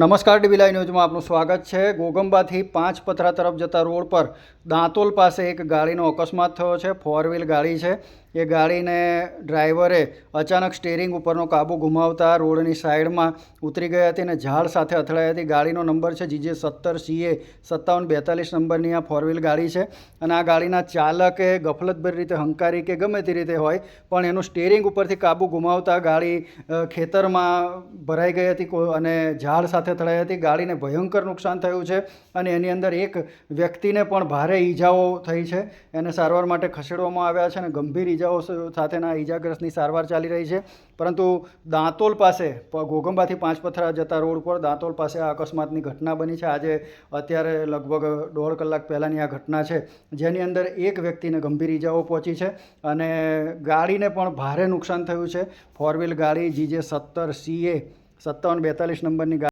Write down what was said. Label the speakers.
Speaker 1: નમસ્કાર ડીબીલાઈ ન્યૂઝમાં આપનું સ્વાગત છે. ગોગંબાથી પાંચ પથરા તરફ જતા રોડ પર દાંતોલ પાસે એક ગાડીનો અકસ્માત થયો છે. ફોર વ્હીલ ગાડી છે. એ ગાડીને ડ્રાઈવરે અચાનક સ્ટેરિંગ ઉપરનો કાબુ ગુમાવતા રોડની સાઈડમાં ઉતરી ગઈ હતી અને ઝાડ સાથે અથડાઈ હતી. ગાડીનો નંબર છે જીજે સત્તર, સીએ સત્તાવન, બેતાલીસ નંબરની આ ફોર વ્હીલ ગાડી છે અને આ ગાડીના ચાલકે ગફલતભરી રીતે, હંકારી કે ગમે તે રીતે હોય, પણ એનું સ્ટેરિંગ ઉપરથી કાબુ ગુમાવતા ગાડી ખેતરમાં ભરાઈ ગઈ હતી અને ઝાડ સાથે અથડાઈ હતી. ગાડીને ભયંકર નુકસાન થયું છે અને એની અંદર એક વ્યક્તિને પણ ભારે ઈજાઓ થઈ છે. એને સારવાર માટે ખસેડવામાં આવ્યા છે અને ગંભીર ઈજાઓ સાથેના ઈજાગ્રસ્તની સારવાર ચાલી રહી છે. પરંતુ દાંતોલ પાસે ઘોઘંબાથી પાંચ પથરા જતા રોડ પર દાંતોલ પાસે આ અકસ્માતની ઘટના બની છે. આજે અત્યારે લગભગ દોઢ કલાક પહેલાંની આ ઘટના છે, જેની અંદર એક વ્યક્તિને ગંભીર ઈજાઓ પહોંચી છે અને ગાડીને પણ ભારે નુકસાન થયું છે. ફોર વ્હીલ ગાડી જીજે સત્તર સીએ સત્તાવન બેતાલીસ નંબરની ગાડી